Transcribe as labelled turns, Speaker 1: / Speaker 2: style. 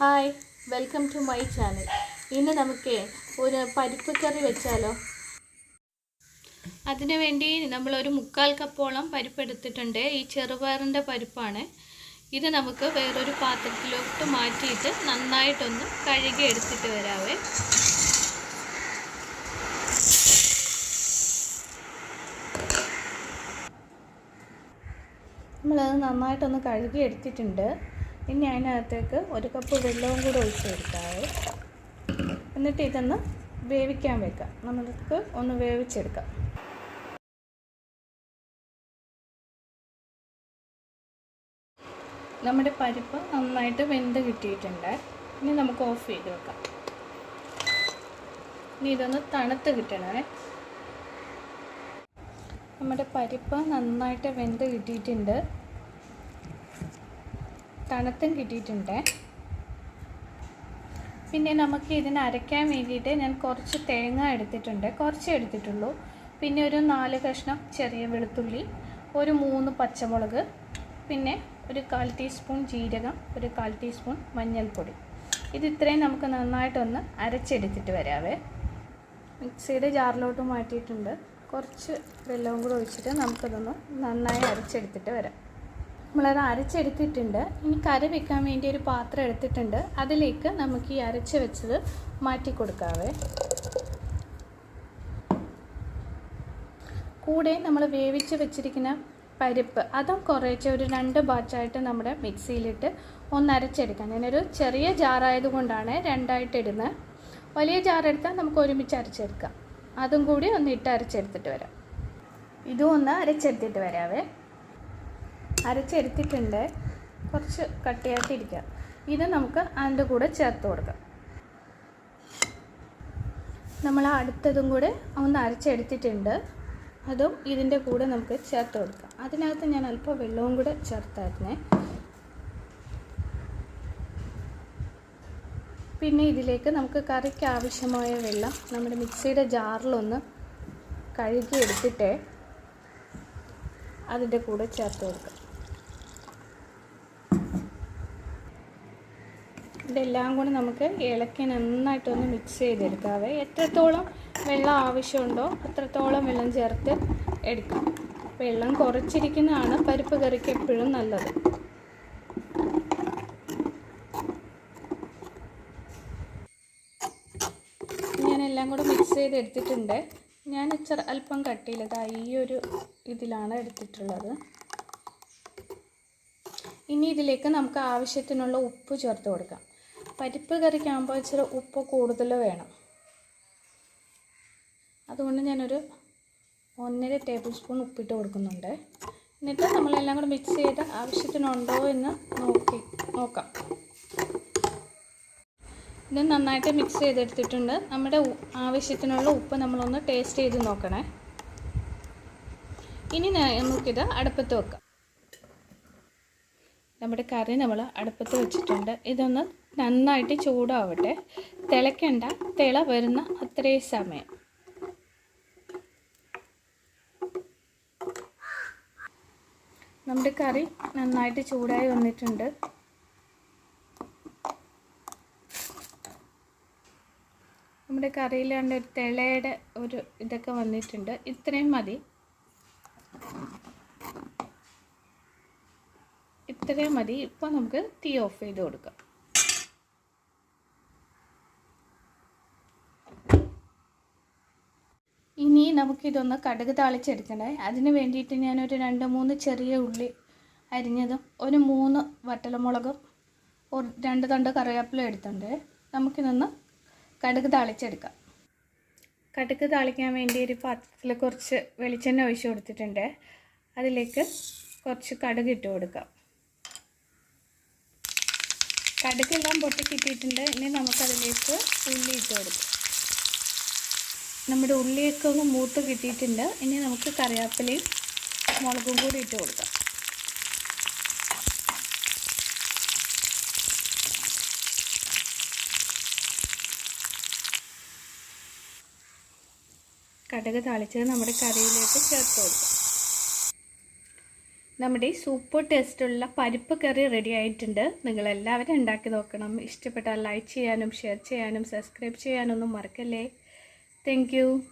Speaker 1: Hi welcome to my channel ഇന്ന് നമുക്ക് ഒരു പരിപ്പ് കറി വെച്ചാലോ? അതിനു വേണ്ടി നമ്മളൊരു മുക്കാൽ കപ്പോളം പരിപ്പ് എടുത്തിട്ടുണ്ട്. ഈ ചെറുപയറിന്റെ പരിപ്പാണ്. ഇത് നമുക്ക് വേറൊരു പാത്രത്തിലോട്ട് മാറ്റിയിട്ട് നന്നായിട്ടൊന്ന് കഴുകി എടുത്തിട്ട് വരാവേ. നമ്മളത് നന്നായിട്ടൊന്ന് കഴുകി എടുത്തിട്ടുണ്ട്. ഇനി അതിനകത്തേക്ക് ഒരു കപ്പ് വെള്ളവും കൂടെ ഒഴിച്ച് കൊടുക്കാവേ. എന്നിട്ട് ഇതൊന്ന് വേവിക്കാൻ വെക്കാം. നമുക്ക് ഒന്ന് വേവിച്ചെടുക്കാം. നമ്മുടെ പരിപ്പ് നന്നായിട്ട് വെന്ത് കിട്ടിയിട്ടുണ്ട്. ഇനി നമുക്ക് ഓഫ് ചെയ്ത് വെക്കാം. ഇനി ഇതൊന്ന് തണുത്ത് കിട്ടണേ. നമ്മുടെ പരിപ്പ് നന്നായിട്ട് വെന്ത് കിട്ടിയിട്ടുണ്ട്. തണുത്തും കിട്ടിയിട്ടുണ്ട്. പിന്നെ നമുക്ക് ഇതിന് അരയ്ക്കാൻ വേണ്ടിയിട്ട് ഞാൻ കുറച്ച് തേങ്ങ എടുത്തിട്ടുണ്ട്. കുറച്ച് എടുത്തിട്ടുള്ളൂ. പിന്നെ ഒരു നാല് കഷ്ണം ചെറിയ വെളുത്തുള്ളി ഒരു മൂന്ന് പച്ചമുളക് പിന്നെ ഒരു കാൽ ടീസ്പൂൺ ജീരകം ഒരു കാൽ ടീസ്പൂൺ മഞ്ഞൾപ്പൊടി. ഇത് ഇത്രയും നമുക്ക് നന്നായിട്ടൊന്ന് അരച്ചെടുത്തിട്ട് വരാവേ. മിക്സിയുടെ ജാറിലോട്ട് മാറ്റിയിട്ടുണ്ട്. കുറച്ച് വെള്ളവും കൂടെ ഒഴിച്ചിട്ട് നമുക്കതൊന്ന് നന്നായി അരച്ചെടുത്തിട്ട് വരാം. നമ്മളത് അരച്ചെടുത്തിട്ടുണ്ട്. ഇനി കറി വെക്കാൻ വേണ്ടി ഒരു പാത്രം എടുത്തിട്ടുണ്ട്. അതിലേക്ക് നമുക്ക് ഈ അരച്ച് വെച്ചത് മാറ്റി കൊടുക്കാവേ. കൂടെ നമ്മൾ വേവിച്ച് വെച്ചിരിക്കുന്ന പരിപ്പ് അതും കുറേശ്ശെ ഒരു രണ്ട് ബാച്ചായിട്ട് നമ്മുടെ മിക്സിയിലിട്ട് ഒന്ന് അരച്ചെടുക്കാം. ഞാനൊരു ചെറിയ ജാറായതുകൊണ്ടാണ് രണ്ടായിട്ട് ഇടുന്നത്. വലിയ ജാറെടുത്താൽ നമുക്ക് ഒരുമിച്ച് അരച്ചെടുക്കാം. അതും കൂടി ഒന്ന് ഇട്ട് അരച്ചെടുത്തിട്ട് വരാം. ഇതും ഒന്ന് അരച്ചെടുത്തിട്ട് വരാവേ. അരച്ചെടുത്തിട്ടുണ്ട്. കുറച്ച് കട്ടിയായിട്ടിരിക്കാം. ഇത് നമുക്ക് അതിന്റെ കൂടെ ചേർത്ത് കൊടുക്കാം. നമ്മൾ അടുത്തതും കൂടെ ഒന്ന് അരച്ചെടുത്തിട്ടുണ്ട്. അതും ഇതിന്റെ കൂടെ നമുക്ക് ചേർത്ത് കൊടുക്കാം. അതിനകത്ത് ഞാൻ അല്പം വെള്ളവും കൂടെ ചേർത്തായിരുന്നേ. പിന്നെ ഇതിലേക്ക് നമുക്ക് കറിക്ക് ആവശ്യമായ വെള്ളം നമ്മുടെ മിക്സിയുടെ ജാറിലൊന്ന് കഴുകി എടുത്തിട്ട് അതിന്റെ കൂടെ ചേർത്ത് കൊടുക്കാം. ഇതെല്ലാം കൂടി നമുക്ക് ഇളക്കി നന്നായിട്ടൊന്ന് മിക്സ് ചെയ്തെടുക്കാവേ. എത്രത്തോളം വെള്ളം ആവശ്യമുണ്ടോ അത്രത്തോളം വെള്ളം ചേർത്ത് എടുക്കാം. വെള്ളം കുറച്ചിരിക്കുന്നതാണ് പരിപ്പ് കറിക്ക് എപ്പോഴും നല്ലത്. ഞാനെല്ലാം കൂടെ മിക്സ് ചെയ്ത് എടുത്തിട്ടുണ്ട് ഞാൻ ഇച്ചിരി അല്പം കട്ടിയില്ല ഇതാ ഈ ഒരു ഇതിലാണ് എടുത്തിട്ടുള്ളത്. ഇനി ഇതിലേക്ക് നമുക്ക് ആവശ്യത്തിനുള്ള ഉപ്പ് ചേർത്ത് കൊടുക്കാം. പരിപ്പ് കറിക്കാകുമ്പോൾ ഇച്ചിരി ഉപ്പ് കൂടുതൽ വേണം. അതുകൊണ്ട് ഞാനൊരു ഒന്നര ടേബിൾ സ്പൂൺ ഉപ്പിട്ട് കൊടുക്കുന്നുണ്ട്. എന്നിട്ട് നമ്മളെല്ലാം കൂടെ മിക്സ് ചെയ്ത് ആവശ്യത്തിനുണ്ടോ എന്ന് നോക്കി നോക്കാം. ഇത് നന്നായിട്ട് മിക്സ് ചെയ്തെടുത്തിട്ടുണ്ട്. നമ്മുടെ ആവശ്യത്തിനുള്ള ഉപ്പ് നമ്മളൊന്ന് ടേസ്റ്റ് ചെയ്ത് നോക്കണേ. ഇനി നമുക്കിത് അടുപ്പത്ത് വെക്കാം. നമ്മുടെ കറി നമ്മൾ അടുപ്പത്ത് വെച്ചിട്ടുണ്ട്. ഇതൊന്ന് നന്നായിട്ട് ചൂടാവട്ടെ. തിളയ്ക്കണ്ട തിള വരുന്ന അത്രയും സമയം. നമ്മുടെ കറി നന്നായിട്ട് ചൂടായി വന്നിട്ടുണ്ട്. നമ്മുടെ കറിയിലാണ്ട് ഒരു തിളയുടെ ഒരു ഇതൊക്കെ വന്നിട്ടുണ്ട്. ഇത്രയും മതി. ഇത്രയും മതി. ഇപ്പോൾ നമുക്ക് തീ ഓഫ് ചെയ്ത് കൊടുക്കാം ഇനി നമുക്കിതൊന്ന് കടുക് താളിച്ചെടുക്കണേ അതിന് വേണ്ടിയിട്ട് ഞാനൊരു രണ്ട് മൂന്ന് ചെറിയ ഉള്ളി അരിഞ്ഞതും ഒരു മൂന്ന് വട്ടലമുളകും ഒരു രണ്ട് തണ്ട് കറിവേപ്പില എടുത്തുണ്ട് നമുക്കിതൊന്ന് കടുക് താളിച്ചെടുക്കാം. കടുക് താളിക്കാൻ വേണ്ടി ഒരു പാത്രത്തിൽ കുറച്ച് വെളിച്ചെണ്ണ ഒഴിച്ചു കൊടുത്തിട്ടുണ്ട്. അതിലേക്ക് കുറച്ച് കടുക് ഇട്ട് കൊടുക്കാം. കടുക്കെല്ലാം പൊട്ടി കിട്ടിയിട്ടുണ്ട്. ഇനി നമുക്കതിലേക്ക് ഉള്ളി ഇട്ട് കൊടുക്കാം. നമ്മുടെ ഉള്ളിയൊക്കെ ഒന്ന് മൂത്ത് കിട്ടിയിട്ടുണ്ട്. ഇനി നമുക്ക് കറിവേപ്പിലയും മുളകും കൂടി ഇട്ട് കൊടുക്കാം. കടുക് താളിച്ചത് നമ്മുടെ കറിയിലേക്ക് ചേർത്ത് കൊടുക്കാം. നമ്മുടെ സൂപ്പർ ടേസ്റ്റുള്ള പരിപ്പ് കറി റെഡി ആയിട്ടുണ്ട്. നിങ്ങളെല്ലാവരും ഉണ്ടാക്കി നോക്കണം. ഇഷ്ടപ്പെട്ടാൽ ലൈക്ക് ചെയ്യാനും ഷെയർ ചെയ്യാനും സബ്സ്ക്രൈബ് ചെയ്യാനൊന്നും മറക്കല്ലേ? thank you.